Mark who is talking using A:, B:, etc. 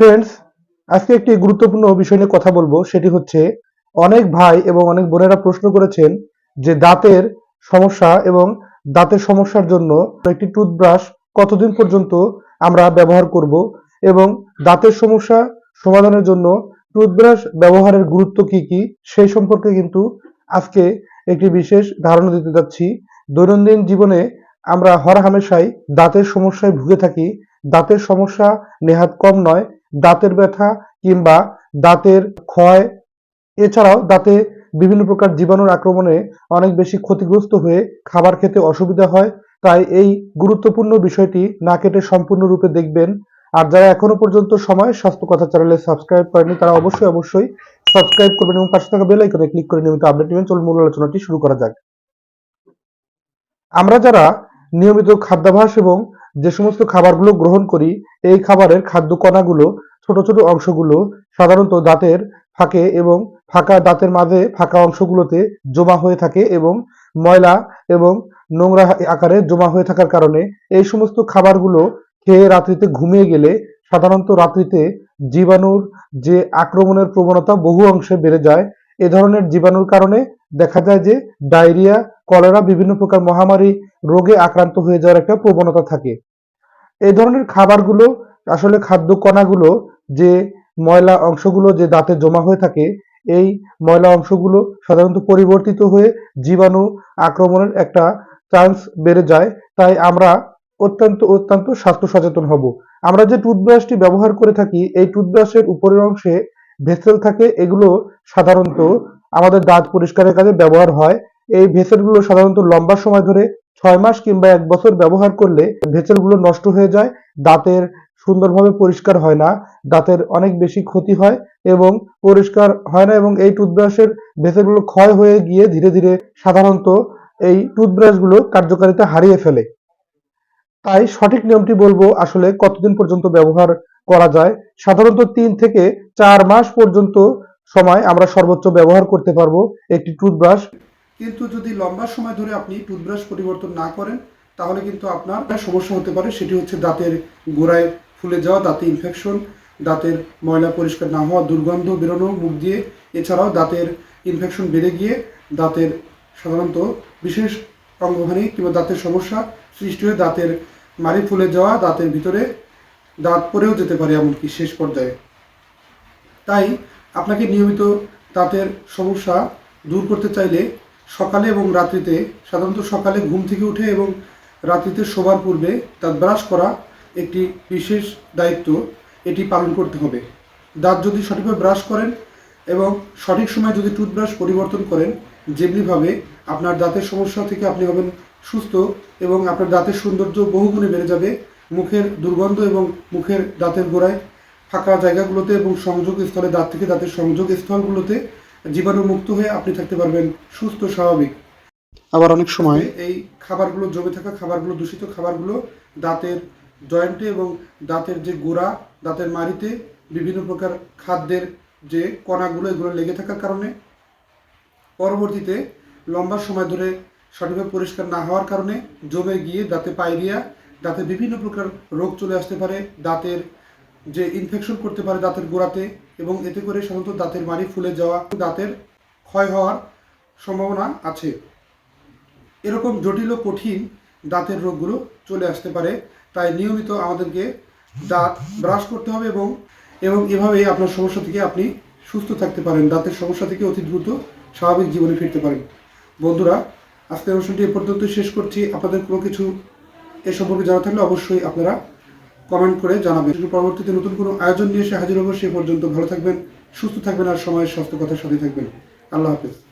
A: Friends আজকে একটি গুরুত্বপূর্ণ বিষয় নিয়ে কথা বলব। সেটি হচ্ছে, অনেক ভাই এবং অনেক বোনেরা প্রশ্ন করেছেন যে দাঁতের সমস্যা এবং দাঁতের সমস্যার জন্য একটি টুথব্রাশ কতদিন পর্যন্ত আমরা ব্যবহার করব এবং দাঁতের সমস্যা সমাধানের জন্য টুথব্রাশ ব্যবহারের গুরুত্ব কি কি, সেই সম্পর্কে কিন্তু আজকে একটি বিশেষ ধারণা দিতে যাচ্ছি। দৈনন্দিন জীবনে আমরা হরহামেশাই দাঁতের সমস্যায় ভুগে থাকি। দাঁতের সমস্যা নেহাত কম নয় দাঁতের ব্যথা কিংবা দাঁতের ক্ষয়। এছাড়াও দাঁতে বিভিন্ন প্রকার জীবাণুর আক্রমণে অনেক বেশি ক্ষতিগ্রস্ত হয়ে খাবার খেতে অসুবিধা হয়। তাই এই গুরুত্বপূর্ণ বিষয়টি না কেটে সম্পূর্ণরূপে দেখবেন। আর যারা এখনও পর্যন্ত সময় স্বাস্থ্য কথা চ্যানেলে সাবস্ক্রাইব করেনি তারা অবশ্যই অবশ্যই সাবস্ক্রাইব করবেন এবং পাশে থাকা বেল আইকনে ক্লিক করে নিয়মিত আপডেট নেবেন চলুন মূল আলোচনাটি শুরু করা যাক। আমরা যারা নিয়মিত খাদ্যাভ্যাস এবং যে সমস্ত খাবারগুলো গ্রহণ করি, এই খাবারের খাদ্য কণাগুলো ছোট ছোট অংশগুলো সাধারণত দাঁতের ফাঁকে এবং ফাঁকা দাঁতের মাঝে ফাঁকা অংশগুলোতে জমা হয়ে থাকে এবং ময়লা এবং নোংরা আকারে জমা হয়ে থাকার কারণে এই সমস্ত খাবারগুলো খেয়ে রাত্রিতে ঘুমিয়ে গেলে সাধারণত রাত্রিতে জীবাণুর যে আক্রমণের প্রবণতা বহু অংশে বেড়ে যায়। এ ধরনের জীবাণুর কারণে দেখা যায় যে ডায়রিয়া, কলেরা, বিভিন্ন প্রকার মহামারী রোগে আক্রান্ত হয়ে যাওয়ার একটা প্রবণতা থাকে। এই ধরনের খাবারগুলো আসলে খাদ্য কণাগুলো যে ময়লা অংশগুলো যে দাঁতে জমা হয়ে থাকে, এই ময়লা অংশগুলো সাধারণত পরিবর্তিত হয়ে জীবাণু আক্রমণের একটা চান্স বেড়ে যায়। তাই আমরা অত্যন্ত অত্যন্ত স্বাস্থ্য সচেতন হব। আমরা যে টুথব্রাশটি ব্যবহার করে থাকি, এই টুথব্রাশের উপরের অংশে ভেসেল থাকে, এগুলো সাধারণত আমাদের দাঁত পরিষ্কারের কাজে ব্যবহার হয়। এই ভেসেলগুলো সাধারণত লম্বা সময় ধরে ছয় মাস কিংবা এক বছর ব্যবহার করলে ভেসেলগুলো নষ্ট হয়ে যায়, দাঁতের সুন্দরভাবে পরিষ্কার হয় না, দাঁতের অনেক বেশি ক্ষতি হয় এবং পরিষ্কার হয় না এবং এই টুথব্রাশের ভেতরগুলো ক্ষয় হয়ে গিয়ে ধীরে ধীরে সাধারণত এই টুথব্রাশগুলো কার্যকারিতা হারিয়ে ফেলে। তাই সঠিক নিয়মটি বলব, আসলে কতদিন পর্যন্ত ব্যবহার করা যায়? সাধারণত তিন থেকে চার মাস পর্যন্ত সময় আমরা সর্বোচ্চ ব্যবহার করতে পারব একটি টুথব্রাশ।
B: কিন্তু যদি লম্বা সময় ধরে আপনি টুথব্রাশ পরিবর্তন না করেন, তাহলে কিন্তু আপনার সমস্যা হতে পারে, সেটি হচ্ছে দাঁতের গোড়ায় ফুলে যাওয়া দাঁতে ইনফেকশন দাঁতের ময়লা পরিষ্কার না হওয়া দুর্গন্ধ বেরোনো, মুখ দিয়ে। এছাড়াও দাঁতের ইনফেকশন বেড়ে গিয়ে দাঁতের সাধারণত বিশেষ অঙ্গহানি কিংবা দাঁতের সমস্যা সৃষ্টি হয়ে দাঁতের মারি ফুলে যাওয়া, দাঁতের ভিতরে দাঁত পরেও যেতে পারে এমনকি শেষ পর্যায়ে। তাই আপনাকে নিয়মিত দাঁতের সমস্যা দূর করতে চাইলে সকালে এবং রাত্রিতে, সাধারণত সকালে ঘুম থেকে উঠে এবং রাত্রিতে শোবার পূর্বে দাঁত ব্রাশ করা একটি বিশেষ দায়িত্ব এটি পালন করতে হবে। দাঁত যদি সঠিকভাবে ব্রাশ করেন এবং সঠিক সময় যদি টুথব্রাশ পরিবর্তন করেন, যেমনিভাবে আপনার দাঁতের সমস্যা থেকে আপনি হবেন সুস্থ এবং আপনার দাঁতের সৌন্দর্য বহুগুণে বেড়ে যাবে। মুখের দুর্গন্ধ এবং মুখের দাঁতের গোড়ায় ফাঁকা জায়গাগুলোতে এবং সংযোগ স্থলে দাঁত থেকে দাঁতের সংযোগ স্থলগুলোতে জীবাণু মুক্ত হয়ে আপনি থাকতে পারবেন সুস্থ, স্বাভাবিক।
A: আবার অনেক সময়
B: এই খাবারগুলো, জমে থাকা খাবারগুলো, দূষিত খাবারগুলো দাঁতের জয়েন্টে এবং দাঁতের যে গোড়া, দাঁতের মাড়িতে বিভিন্ন প্রকার খাদ্যের যে কণাগুলো, এগুলো লেগে থাকার কারণে পরবর্তীতে লম্বা সময় ধরে সঠিকভাবে পরিষ্কার না হওয়ার কারণে জমে গিয়ে দাঁতে পায়রিয়া, দাঁতে বিভিন্ন প্রকার রোগ চলে আসতে পারে, দাঁতের যে ইনফেকশন করতে পারে দাঁতের গোড়াতে এবং এতে করে সাধারণত দাঁতের মাড়ি ফুলে যাওয়া, দাঁতের ক্ষয় হওয়ার সম্ভাবনা আছে। এরকম জটিল ও কঠিন দাঁতের রোগগুলো চলে আসতে পারে। তাই নিয়মিত আমাদেরকে দাঁত ব্রাশ করতে হবে এবং এবং এভাবেই আপনার সমস্যা থেকে আপনি সুস্থ থাকতে পারেন। দাঁতের সমস্যা থেকে অতি দ্রুত স্বাভাবিক জীবনে ফিরতে পারেন। বন্ধুরা, আজকের অনুষ্ঠানটি এ পর্যন্ত শেষ করছি। আপনাদের কোনো কিছু এ সম্পর্কে জানা থাকলে অবশ্যই আপনারা কমেন্ট করে জানাবেন। পরবর্তীতে নতুন কোনো আয়োজন নিয়ে এসে হাজির হব সে পর্যন্ত ভালো থাকবেন, সুস্থ থাকবেন আর সময়ের স্বাস্থ্য কথার সাথে থাকবেন। আল্লাহ হাফেজ।